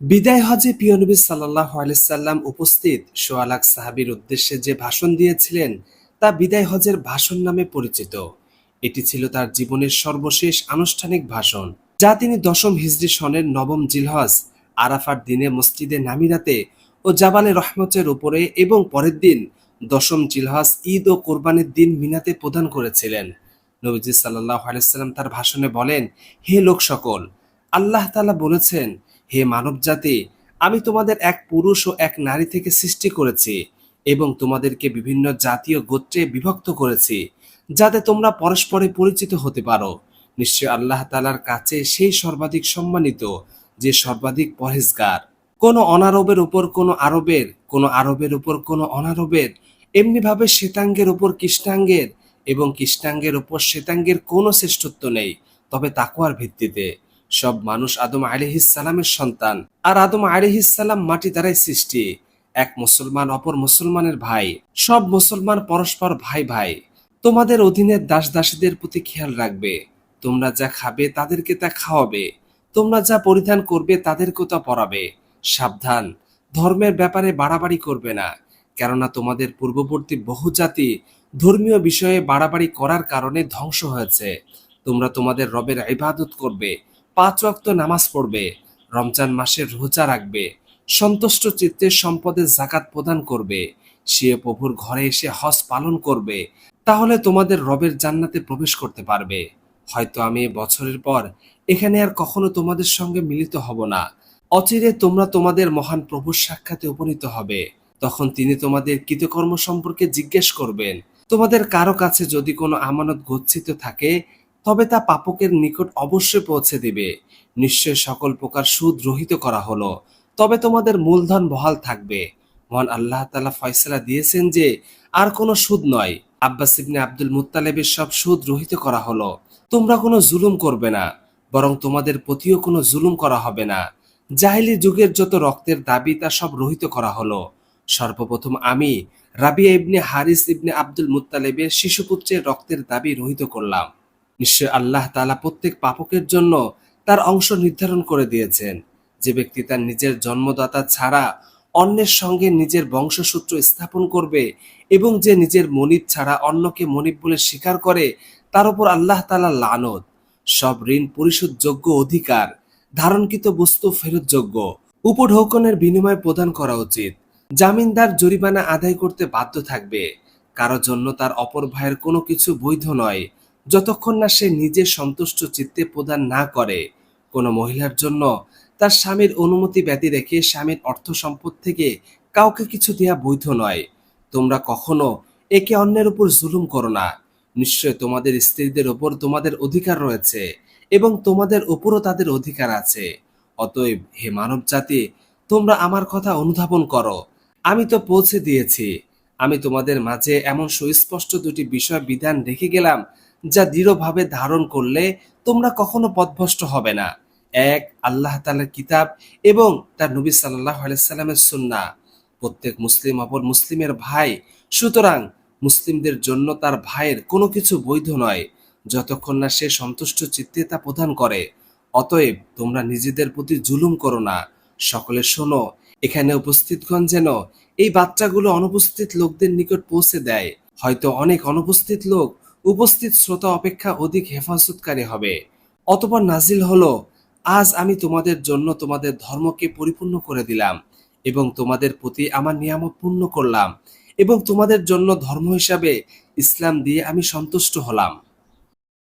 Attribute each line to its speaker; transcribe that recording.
Speaker 1: বিদায় হজে প্রিয় নবী সাল্লাহ আলাইসাল্লাম উপস্থিত সোয়ালাক সাহাবির উদ্দেশ্যে যে ভাষণ দিয়েছিলেন তা বিদায় হজের ভাষণ নামে পরিচিত। এটি ছিল তার জীবনের সর্বশেষ আনুষ্ঠানিক ভাষণ, যা তিনি দশম হিজরি সনের নবম জিলহজ আরাফার দিনে মসজিদে নামিরাতে ও জাবালে রহমতের উপরে এবং পরের দিন দশম জিলহজ ঈদ ও কোরবানির দিন মিনাতে প্রদান করেছিলেন। নবীজি সাল্লাহ আলাইসাল্লাম তার ভাষণে বলেন, হে লোক সকল আল্লাহ তাআলা বলেছেন হে মানবজাতি, আমি তোমাদের এক পুরুষ ও এক নারী থেকে সৃষ্টি করেছি এবং তোমাদেরকে বিভিন্ন জাতীয় গোত্রে বিভক্ত করেছি, যাতে তোমরা পরস্পরে পরিচিত হতে পারো। নিশ্চয় আল্লাহ তালার কাছে সেই সর্বাধিক সম্মানিত, যে সর্বাধিক পরহেজগার। কোন অনারবের উপর কোন আরবের কোন আরবের উপর কোন অনারবের, এমনিভাবে শ্বেতাঙ্গের উপর কৃষ্ণাঙ্গের এবং কৃষ্ণাঙ্গের উপর শ্বেতাঙ্গের কোনো শ্রেষ্ঠত্ব নেই, তবে তাকুয়ার ভিত্তিতে। সব মানুষ আদম আলিহিসালামের সন্তান। আর আদম আলিহিসাল্লাম মাটি দ্বারাই সৃষ্টি। এক মুসলমান অপর মুসলমানের ভাই। সব মুসলমান পরস্পর ভাই ভাই। তোমাদের অধীনের দাস দাসীদের প্রতি খেয়াল রাখবে। তোমরা যা খাবে তাদেরকে তা খাওয়াবে। তোমরা যা পরিধান করবে তাদেরকেও তা পরাবে। সাবধান। ধর্মের ব্যাপারে বাড়াবাড়ি করবে না। কেননা তোমাদের পূর্ববর্তী বহু জাতি ধর্মীয় বিষয়ে বাড়াবাড়ি করার কারণে ধ্বংস হয়েছে। তোমরা তোমাদের রবের ইবাদত করবে। পাঁচ ওয়াক্ত নামাজ পড়বে, রমজান মাসে রোজা রাখবে, সন্তুষ্ট চিত্তে সম্পদের জাকাত প্রদান করবে সে প্রভুর ঘরে এসে হজ পালন করবে, তাহলে তোমাদের রবের জান্নাতে প্রবেশ করতে পারবে। হয়তো আমি বছরের পর এখানে আর কখনো তোমাদের সঙ্গে মিলিত হব না। অচিরে তোমরা তোমাদের মহান প্রভুর সাক্ষাতে উপনীত হবে। তখন তিনি তোমাদের কৃতকর্ম সম্পর্কে জিজ্ঞেস করবেন। তোমাদের কারও কাছে যদি কোনো আমানত গচ্ছিত থাকে তবে তা পাপকের নিকট অবশ্যই পৌঁছে দিবে। নিশ্চয় সকল প্রকার সুদ রহিত করা হলো। তবে তোমাদের মূলধন বহাল থাকবে। মহান আল্লাহ তালা ফয়সলা দিয়েছেন যে, আর কোনো সুদ নয়। আব্বাস ইবনে আব্দুল মুত্তালেবের সব সুদ রহিত করা হলো। তোমরা কোনো জুলুম করবে না, বরং তোমাদের প্রতিও কোনো জুলুম করা হবে না। জাহিলি যুগের যত রক্তের দাবি, তা সব রহিত করা হলো। সর্বপ্রথম আমি রাবিয়া ইবনে হারিস ইবনে আব্দুল মুত্তালেবের শিশুপুত্রের রক্তের দাবি রহিত করলাম। নিশ্চয় আল্লাহ তালা প্রত্যেক পাপকের জন্য তার অংশ নির্ধারণ করে দিয়েছেন। যে ব্যক্তি তার নিজের জন্মদাতা ছাড়া অন্যের সঙ্গে নিজের বংশসূত্র স্থাপন করবে এবং যে নিজের মনিব ছাড়া অন্যকে মনিব বলে স্বীকার করে, তার উপর আল্লাহ তালা লানত। সব ঋণ পরিশোধযোগ্য অধিকার, ধারণকৃত বস্তু ফেরতযোগ্য উপঢৌকনের বিনিময় প্রদান করা উচিত। জামিনদার জরিমানা আদায় করতে বাধ্য থাকবে। কারও জন্য তার অপর ভাইয়ের কোনো কিছু বৈধ নয়। যতক্ষণ না সে নিজে সন্তুষ্ট চিত্তে প্রদান না করে, কোনো মহিলার জন্য তার স্বামীর অনুমতি ব্যতী রেখে স্বামীর অর্থ সম্পদ থেকে কাউকে কিছু দেয়া বৈধ নয়। তোমরা কখনো একে অন্যের উপর জুলুম করো না। নিশ্চয় তোমাদের স্ত্রীদের ওপর তোমাদের অধিকার রয়েছে এবং তোমাদের ওপরও তাদের অধিকার আছে। অতএব হে মানব জাতি, তোমরা আমার কথা অনুধাবন করো। আমি তো পৌঁছে দিয়েছি। আমি তোমাদের মাঝে এমন সুস্পষ্ট দুটি বিষয় বিধান রেখে গেলাম যা দৃঢ়ভাবে ধারণ করলে তোমরা কখনো পথভ্রষ্ট হবে না। এক, আল্লাহ তালার কিতাব এবং তার নবী সাল্লাহ আলাইসাল্লামের সুন্না প্রত্যেক মুসলিম অপর মুসলিমের ভাই, সুতরাং মুসলিমদের জন্য তার ভাইয়ের কোনো কিছু বৈধ নয়, যতক্ষণ না সে সন্তুষ্ট চিত্তে তা প্রদান করে। অতএব তোমরা নিজেদের প্রতি জুলুম করো না। সকলে শোনো, এখানে উপস্থিতগণ যেন এই বাচ্চাগুলো অনুপস্থিত লোকদের নিকট পৌঁছে দেয়। হয়তো অনেক অনুপস্থিত লোক উপস্থিত শ্রোতা অপেক্ষা অধিক হেফাজতকারী হবে। অতপর নাজিল হলো, আজ আমি তোমাদের জন্য তোমাদের ধর্মকে পরিপূর্ণ করে দিলাম এবং তোমাদের প্রতি আমার নিয়ামত পূর্ণ করলাম এবং তোমাদের জন্য ধর্ম হিসাবে ইসলাম দিয়ে আমি সন্তুষ্ট হলাম।